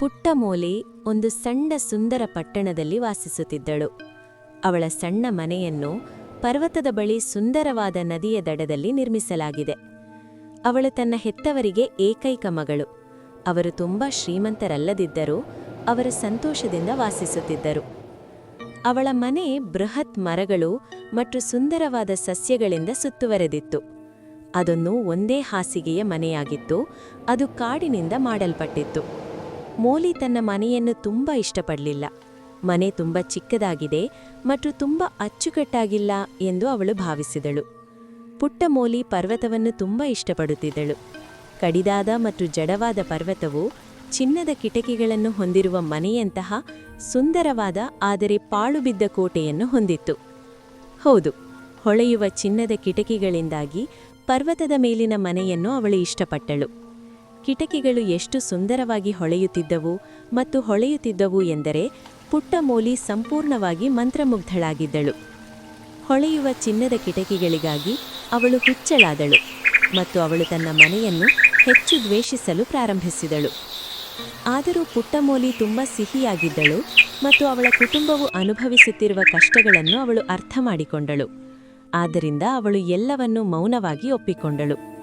ಪುಟ್ಟ ಮೋಲಿ ಒಂದು ಸಣ್ಣ ಸುಂದರ ಪಟ್ಟಣದಲ್ಲಿ ವಾಸಿಸುತ್ತಿದ್ದಳು. ಅವಳ ಸಣ್ಣ ಮನೆಯನ್ನು ಪರ್ವತದ ಬಳಿ ಸುಂದರವಾದ ನದಿಯ ದಡದಲ್ಲಿ ನಿರ್ಮಿಸಲಾಗಿದೆ. ಅವಳು ತನ್ನ ಹೆತ್ತವರಿಗೆ ಏಕೈಕ ಮಗಳು. ಅವರು ತುಂಬಾ ಶ್ರೀಮಂತರಲ್ಲದಿದ್ದರೂ ಅವರ ಸಂತೋಷದಿಂದ ವಾಸಿಸುತ್ತಿದ್ದರು. ಅವಳ ಮನೆ ಬೃಹತ್ ಮರಗಳು ಮತ್ತು ಸುಂದರವಾದ ಸಸ್ಯಗಳಿಂದ ಸುತ್ತುವರೆದಿತ್ತು. ಅದನ್ನು ಒಂದೇ ಹಾಸಿಗೆಯ ಮನೆಯಾಗಿತ್ತು. ಅದು ಕಾಡಿನಿಂದ ಮಾಡಲ್ಪಟ್ಟಿತ್ತು. ಮೋಲಿ ತನ್ನ ಮನೆಯನ್ನು ತುಂಬಾ ಇಷ್ಟಪಡಲಿಲ್ಲ. ಮನೆ ತುಂಬ ಚಿಕ್ಕದಾಗಿದೆ ಮತ್ತು ತುಂಬ ಅಚ್ಚುಕಟ್ಟಾಗಿಲ್ಲ ಎಂದು ಅವಳು ಭಾವಿಸಿದಳು. ಪುಟ್ಟ ಮೋಲಿ ಪರ್ವತವನ್ನು ತುಂಬ ಇಷ್ಟಪಡುತ್ತಿದ್ದಳು. ಕಡಿದಾದ ಮತ್ತು ಜಡವಾದ ಪರ್ವತವು ಚಿನ್ನದ ಕಿಟಕಿಗಳನ್ನು ಹೊಂದಿರುವ ಮನೆಯಂತಹ ಸುಂದರವಾದ ಆದರೆ ಪಾಳುಬಿದ್ದ ಕೋಟೆಯನ್ನು ಹೊಂದಿತ್ತು. ಹೌದು, ಹೊಳೆಯುವ ಚಿನ್ನದ ಕಿಟಕಿಗಳಿಂದಾಗಿ ಪರ್ವತದ ಮೇಲಿನ ಮನೆಯನ್ನು ಅವಳು ಇಷ್ಟಪಟ್ಟಳು. ಕಿಟಕಿಗಳು ಎಷ್ಟು ಸುಂದರವಾಗಿ ಹೊಳೆಯುತ್ತಿದ್ದವು ಮತ್ತು ಹೊಳೆಯುತ್ತಿದ್ದವು ಎಂದರೆ ಪುಟ್ಟ ಮೋಲಿ ಸಂಪೂರ್ಣವಾಗಿ ಮಂತ್ರಮುಗ್ಧಳಾಗಿದ್ದಳು. ಹೊಳೆಯುವ ಚಿನ್ನದ ಕಿಟಕಿಗಳಿಗಾಗಿ ಅವಳು ಹುಚ್ಚಳಾದಳು ಮತ್ತು ಅವಳು ತನ್ನ ಮನೆಯನ್ನು ಹೆಚ್ಚು ದ್ವೇಷಿಸಲು ಪ್ರಾರಂಭಿಸಿದಳು. ಆದರೂ ಪುಟ್ಟಮೋಲಿ ತುಂಬ ಸಿಹಿಯಾಗಿದ್ದಳು ಮತ್ತು ಅವಳ ಕುಟುಂಬವು ಅನುಭವಿಸುತ್ತಿರುವ ಕಷ್ಟಗಳನ್ನು ಅವಳು ಅರ್ಥ ಮಾಡಿಕೊಂಡಳು ಆದ್ದರಿಂದ ಅವಳು ಎಲ್ಲವನ್ನೂ ಮೌನವಾಗಿ ಒಪ್ಪಿಕೊಂಡಳು.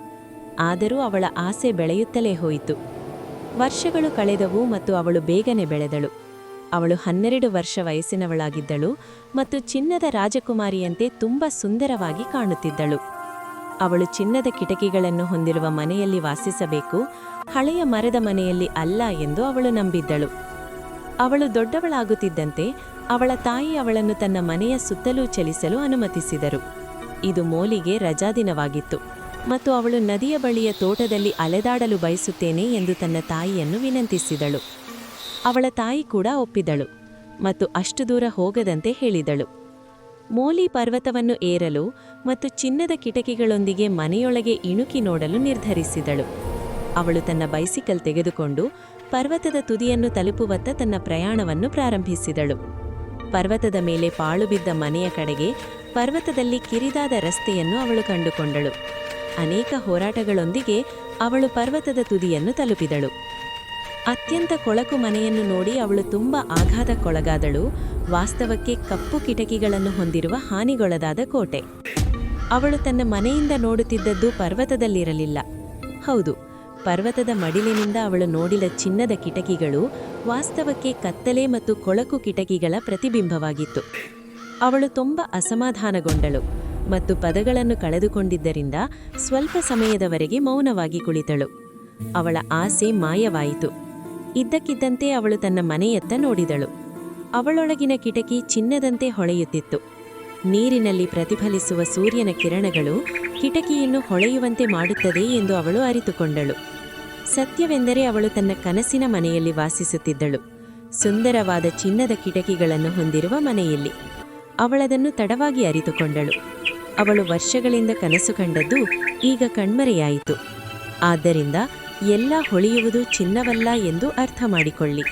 ಆದರೂ ಅವಳ ಆಸೆ ಬೆಳೆಯುತ್ತಲೇ ಹೋಯಿತು. ವರ್ಷಗಳು ಕಳೆದವು ಮತ್ತು ಅವಳು ಬೇಗನೆ ಬೆಳೆದಳು. ಅವಳು ಹನ್ನೆರಡು ವರ್ಷ ವಯಸ್ಸಿನವಳಾಗಿದ್ದಳು ಮತ್ತು ಚಿನ್ನದ ರಾಜಕುಮಾರಿಯಂತೆ ತುಂಬ ಸುಂದರವಾಗಿ ಕಾಣುತ್ತಿದ್ದಳು. ಅವಳು ಚಿನ್ನದ ಕಿಟಕಿಗಳನ್ನು ಹೊಂದಿರುವ ಮನೆಯಲ್ಲಿ ವಾಸಿಸಬೇಕು, ಹಳೆಯ ಮರದ ಮನೆಯಲ್ಲಿ ಅಲ್ಲ ಎಂದು ಅವಳು ನಂಬಿದ್ದಳು. ಅವಳು ದೊಡ್ಡವಳಾಗುತ್ತಿದ್ದಂತೆ ಅವಳ ತಾಯಿ ಅವಳನ್ನು ತನ್ನ ಮನೆಯ ಸುತ್ತಲೂ ಚಲಿಸಲು ಅನುಮತಿಸಿದರು. ಇದು ಮೋಲಿಗೆ ರಜಾದಿನವಾಗಿತ್ತು. ಮತ್ತು ಅವಳು ನದಿಯ ಬಳಿಯ ತೋಟದಲ್ಲಿ ಅಲೆದಾಡಲು ಬಯಸುತ್ತೇನೆ ಎಂದು ತನ್ನ ತಾಯಿಯನ್ನು ವಿನಂತಿಸಿದಳು. ಅವಳ ತಾಯಿ ಕೂಡ ಒಪ್ಪಿದಳು ಮತ್ತು ಅಷ್ಟು ದೂರ ಹೋಗದಂತೆ ಹೇಳಿದಳು. ಮೋಲಿ ಪರ್ವತವನ್ನು ಏರಲು ಮತ್ತು ಚಿನ್ನದ ಕಿಟಕಿಗಳೊಂದಿಗೆ ಮನೆಯೊಳಗೆ ಇಣುಕಿ ನೋಡಲು ನಿರ್ಧರಿಸಿದಳು. ಅವಳು ತನ್ನ ಬೈಸಿಕಲ್ ತೆಗೆದುಕೊಂಡು ಪರ್ವತದ ತುದಿಯನ್ನು ತಲುಪುವತ್ತ ತನ್ನ ಪ್ರಯಾಣವನ್ನು ಪ್ರಾರಂಭಿಸಿದಳು. ಪರ್ವತದ ಮೇಲೆ ಪಾಳುಬಿದ್ದ ಮನೆಯ ಕಡೆಗೆ ಪರ್ವತದಲ್ಲಿ ಕಿರಿದಾದ ರಸ್ತೆಯನ್ನು ಅವಳು ಕಂಡುಕೊಂಡಳು. ಅನೇಕ ಹೋರಾಟಗಳೊಂದಿಗೆ ಅವಳು ಪರ್ವತದ ತುದಿಯನ್ನು ತಲುಪಿದಳು. ಅತ್ಯಂತ ಕೊಳಕು ಮನೆಯನ್ನು ನೋಡಿ ಅವಳು ತುಂಬ ಆಘಾತಕ್ಕೊಳಗಾದಳು. ವಾಸ್ತವಕ್ಕೆ ಕಪ್ಪು ಕಿಟಕಿಗಳನ್ನು ಹೊಂದಿರುವ ಹಾನಿಗೊಳದಾದ ಕೋಟೆ. ಅವಳು ತನ್ನ ಮನೆಯಿಂದ ನೋಡುತ್ತಿದ್ದದ್ದು ಪರ್ವತದಲ್ಲಿರಲಿಲ್ಲ. ಹೌದು, ಪರ್ವತದ ಮಡಿಲಿನಿಂದ ಅವಳು ನೋಡಿದ ಚಿನ್ನದ ಕಿಟಕಿಗಳು ವಾಸ್ತವಕ್ಕೆ ಕತ್ತಲೆ ಮತ್ತು ಕೊಳಕು ಕಿಟಕಿಗಳ ಪ್ರತಿಬಿಂಬವಾಗಿತ್ತು. ಅವಳು ತುಂಬ ಅಸಮಾಧಾನಗೊಂಡಳು. ಮತ್ತು ಪದಗಳನ್ನು ಕಳೆದುಕೊಂಡಿದ್ದರಿಂದ ಸ್ವಲ್ಪ ಸಮಯದವರೆಗೆ ಮೌನವಾಗಿ ಕುಳಿತಳು. ಅವಳ ಆಸೆ ಮಾಯವಾಯಿತು. ಇದ್ದಕ್ಕಿದ್ದಂತೆ ಅವಳು ತನ್ನ ಮನೆಯತ್ತ ನೋಡಿದಳು. ಅವಳೊಳಗಿನ ಕಿಟಕಿ ಚಿನ್ನದಂತೆ ಹೊಳೆಯುತ್ತಿತ್ತು. ನೀರಿನಲ್ಲಿ ಪ್ರತಿಫಲಿಸುವ ಸೂರ್ಯನ ಕಿರಣಗಳು ಕಿಟಕಿಯನ್ನು ಹೊಳೆಯುವಂತೆ ಮಾಡುತ್ತದೆ ಎಂದು ಅವಳು ಅರಿತುಕೊಂಡಳು. ಸತ್ಯವೆಂದರೆ ಅವಳು ತನ್ನ ಕನಸಿನ ಮನೆಯಲ್ಲಿ ವಾಸಿಸುತ್ತಿದ್ದಳು. ಸುಂದರವಾದ ಚಿನ್ನದ ಕಿಟಕಿಗಳನ್ನು ಹೊಂದಿರುವ ಮನೆಯಲ್ಲಿ. ಅವಳದನ್ನು ತಡವಾಗಿ ಅರಿತುಕೊಂಡಳು. ಅವಳು ವರ್ಷಗಳಿಂದ ಕನಸು ಕಂಡದ್ದು ಈಗ ಕಣ್ಮರೆಯಾಯಿತು. ಆದ್ದರಿಂದ ಎಲ್ಲ ಹೊಳೆಯುವುದು ಚಿನ್ನವಲ್ಲ ಎಂದು ಅರ್ಥ ಮಾಡಿಕೊಳ್ಳಿ.